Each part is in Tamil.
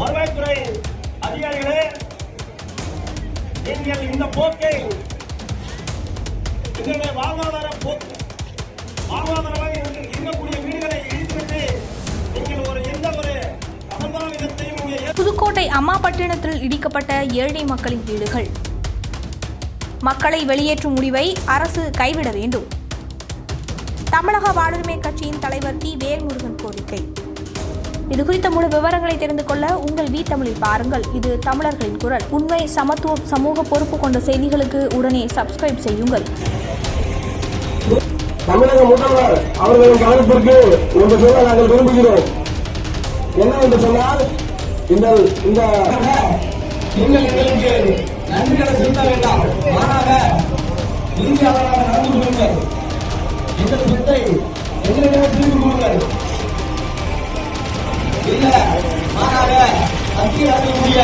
வருவாய்த்துறை அதிகாரிகளே நீங்கள் இந்த போக்கை எங்களுடைய வாழ்வாதார போக்கு வாழ்வாதாரமாக இருக்கக்கூடிய வீடுகளை இடித்துவிட்டு நீங்கள் ஒரு எந்த ஒரு புதுக்கோட்டை அம்மாபட்டினத்தில் இடிக்கப்பட்ட ஏழை மக்களின் வீடுகள். மக்களை வெளியேற்றும் முடிவை அரசு கைவிட வேண்டும். தமிழக வாழ்வுரிமை கட்சியின் தலைவர் டி. வேல்முருகன் கோரிக்கை. இது குறித்த முழு விவரங்களை தெரிந்து கொள்ள உங்கள் வீ தமிழில் பாருங்கள். இது தமிழர்களின் குரல். உண்மை சமத்துவம் சமூக பொறுப்பு கொண்ட செய்திகளுக்கு உடனே சப்ஸ்கிரைப் செய்யுங்கள். தமிழக முதல்வர் அவர்களின் கவனத்திற்கு ஒன்று சொல்ல நாங்கள் விரும்புகிறோம். என்ன என்று சொன்னால் இந்த இந்த நீங்கள் எங்களுக்கு நன்றிகளை செலுத்த வேண்டாம். மாறாக நீதியாளராக நடந்து கொள்ளுங்கள். எங்கள் சொத்தை மாறாக மத்திய அரசுடைய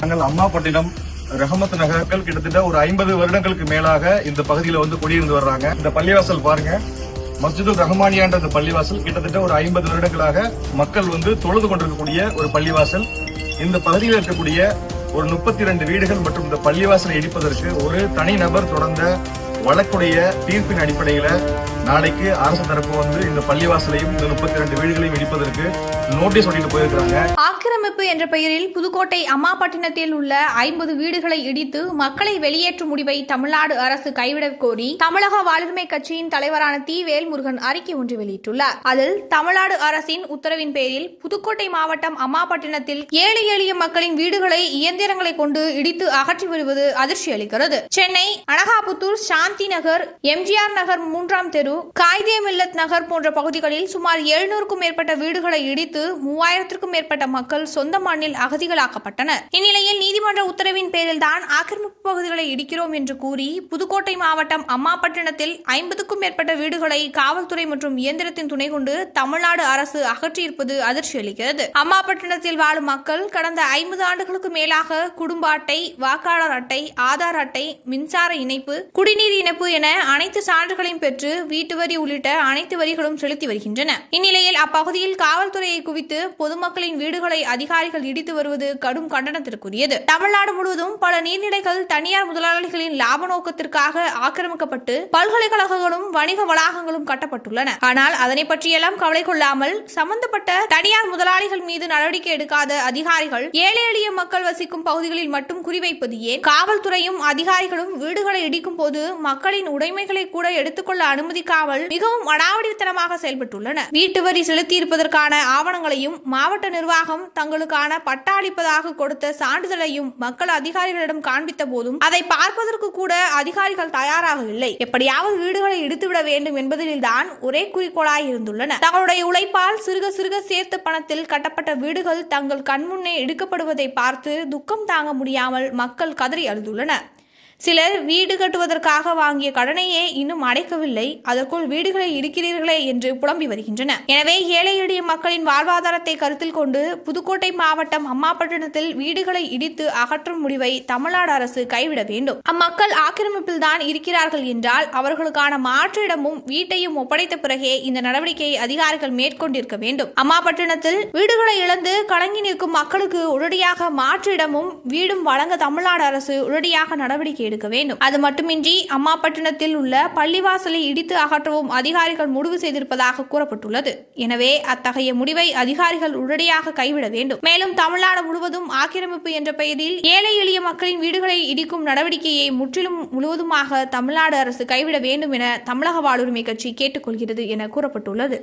நாங்கள் அம்மாப்பட்டினம் ரஹமத் நகர்கள் கிட்டத்தட்ட ஒரு ஐம்பது வருடங்களுக்கு மேலாக இந்த பகுதியில வந்து குடியிருந்து வர்றாங்க. இந்த பள்ளிவாசல் பாருங்க. மஸ்ஜிது ரஹ்மானியான்ற இந்த பள்ளிவாசல். கிட்டத்தட்ட ஒரு ஐம்பது வருடங்களாக மக்கள் வந்து தொழுது கொண்டிருக்கக்கூடிய ஒரு பள்ளிவாசல். இந்த பகுதியில் இருக்கக்கூடிய ஒரு முப்பத்தி ரெண்டு வீடுகள் மற்றும் இந்த பள்ளிவாசலை இடிப்பதற்கு ஒரு தனிநபர் தொடர்ந்த வழக்குடைய தீர்ப்பின் அடிப்படையில் நாளைக்கு அரசு தரப்பு வந்து இந்த பள்ளிவாசலையும் இந்த முப்பத்தி ரெண்டு வீடுகளையும் இடிப்பதற்கு நோட்டீஸ் ஒட்டிட்டு போயிருக்கிறாங்க. ஆக்கிரமிப்பு என்ற பெயரில் புதுக்கோட்டை அம்மாபட்டினத்தில் உள்ள ஐம்பது வீடுகளை இடித்து மக்களை வெளியேற்றும் முடிவை தமிழ்நாடு அரசு கைவிடக் கோரி தமிழக வாழ்வுரிமை கட்சியின் தலைவரான தி வேல்முருகன் அறிக்கை ஒன்று வெளியிட்டுள்ளார். அதில் தமிழ்நாடு அரசின் உத்தரவின் பேரில் புதுக்கோட்டை மாவட்டம் அம்மாபட்டினத்தில் ஏழை எளிய மக்களின் வீடுகளை இயந்திரங்களை கொண்டு இடித்து அகற்றி வருவது அதிர்ச்சி அளிக்கிறது சென்னை அனகாபுத்தூர் சாந்தி நகர் எம்ஜிஆர் நகர் மூன்றாம் தெரு காய்தே மில்லத் நகர் போன்ற பகுதிகளில் சுமார் எழுநூறுக்கும் மேற்பட்ட வீடுகளை இடித்து மூவாயிரத்திற்கும் மேற்பட்ட மக்கள் சொந்த மண்ணில் அகதிகளாக்கப்பட்டனர். இந்நிலையில் நீதிமன்ற உத்தரவின் பேரில் தான் ஆக்கிரமிப்பு பகுதிகளை இடிக்கிறோம் என்று கூறி புதுக்கோட்டை மாவட்டம் அம்மாபட்டினத்தில் ஐம்பதுக்கும் மேற்பட்ட வீடுகளை காவல்துறை மற்றும் இயந்திரத்தின் துணை கொண்டு தமிழ்நாடு அரசு அகற்றியிருப்பது அதிர்ச்சி அளிக்கிறது. அம்மாபட்டினத்தில் வாழும் மக்கள் கடந்த ஐம்பது ஆண்டுகளுக்கு மேலாக குடும்ப அட்டை வாக்காளர் அட்டை ஆதார் அட்டை மின்சார இணைப்பு குடிநீர் இணைப்பு என அனைத்து சான்றுகளையும் பெற்று வீட்டு வரி உள்ளிட்ட அனைத்து வரிகளும் செலுத்தி வருகின்றன. இந்நிலையில் அப்பகுதியில் காவல்துறையை குவித்து பொதுமக்களின் வீடுகளை அதிகாரிகள் இடித்து வருவது கடும் கண்டனத்திற்குரியது. தமிழ்நாடு முழுவதும் பல நீர்நிலைகள் தனியார் முதலாளிகளின் லாப நோக்கத்திற்காக ஆக்கிரமிக்கப்பட்டு பல்கலைக்கழகங்களும் வணிக வளாகங்களும் கட்டப்பட்டுள்ளன. ஆனால் அதனை பற்றியெல்லாம் கவலை கொள்ளாமல் சம்பந்தப்பட்ட தனியார் முதலாளிகள் மீது நடவடிக்கை எடுக்காத அதிகாரிகள் ஏழை எளிய மக்கள் வசிக்கும் பகுதிகளில் மட்டும் குறிவைப்பது ஏன்? காவல்துறையும் அதிகாரிகளும் வீடுகளை இடிக்கும் போது மக்களின் உடைமைகளை கூட எடுத்துக்கொள்ள அனுமதிக்க காவல் மிகவும் அடாவடித்தனமாக செயல்பட்டுள்ளன. வீட்டு வரி செலுத்தியிருப்பதற்கான ஆவணங்களையும் மாவட்ட நிர்வாகம் தங்களுக்கான பட்டா அளிப்பதாக கொடுத்த சான்றிதழையும் மக்கள் அதிகாரிகளிடம் காண்பித்த போதும் அதை பார்ப்பதற்கு கூட அதிகாரிகள் தயாராக இல்லை. எப்படியாவது வீடுகளை இடித்துவிட வேண்டும் என்பதில்தான் ஒரே குறிக்கோளாய் இருந்துள்ளன. தங்களுடைய உழைப்பால் சிறுக சிறுக சேர்த்த பணத்தில் கட்டப்பட்ட வீடுகள் தங்கள் கண்முன்னே இடிக்கப்படுவதை பார்த்து துக்கம் தாங்க முடியாமல் மக்கள் கதறி அழுதுள்ளனர். சிலர் வீடு கட்டுவதற்காக வாங்கிய கடனையே இன்னும் அடைக்கவில்லை. அதற்குள் வீடுகளை இடிக்கிறீர்களே என்று புலம்பி வருகின்றன. எனவே ஏழை எளிய மக்களின் வாழ்வாதாரத்தை கருத்தில் கொண்டு புதுக்கோட்டை மாவட்டம் அம்மாபட்டினத்தில் வீடுகளை இடித்து அகற்றும் முடிவை தமிழ்நாடு அரசு கைவிட வேண்டும். அம்மக்கள் ஆக்கிரமிப்பில் தான் இருக்கிறார்கள் என்றால் அவர்களுக்கான மாற்று இடமும் வீட்டையும் ஒப்படைத்த பிறகே இந்த நடவடிக்கையை அதிகாரிகள் மேற்கொண்டிருக்க வேண்டும். அம்மாபட்டினத்தில் வீடுகளை இழந்து கலங்கி நிற்கும் மக்களுக்கு உடனடியாக மாற்று இடமும் வீடும் வழங்க தமிழ்நாடு அரசு உடனடியாக நடவடிக்கை எடுக்க வேண்டும். அது மட்டுமின்றி அம்மாபட்டினத்தில் உள்ள பள்ளிவாசலை இடித்து அகற்றவும் அதிகாரிகள் முடிவு செய்திருப்பதாக கூறப்பட்டுள்ளது. எனவே அத்தகைய முடிவை அதிகாரிகள் உடனடியாக கைவிட வேண்டும். மேலும் தமிழ்நாடு முழுவதும் ஆக்கிரமிப்பு என்ற பெயரில் ஏழை எளிய மக்களின் வீடுகளை இடிக்கும் நடவடிக்கையை முற்றிலும் முழுவதுமாக தமிழ்நாடு அரசு கைவிட வேண்டும் என தமிழக வாழ்வுரிமை கட்சி கேட்டுக்கொள்கிறது என கூறப்பட்டுள்ளது.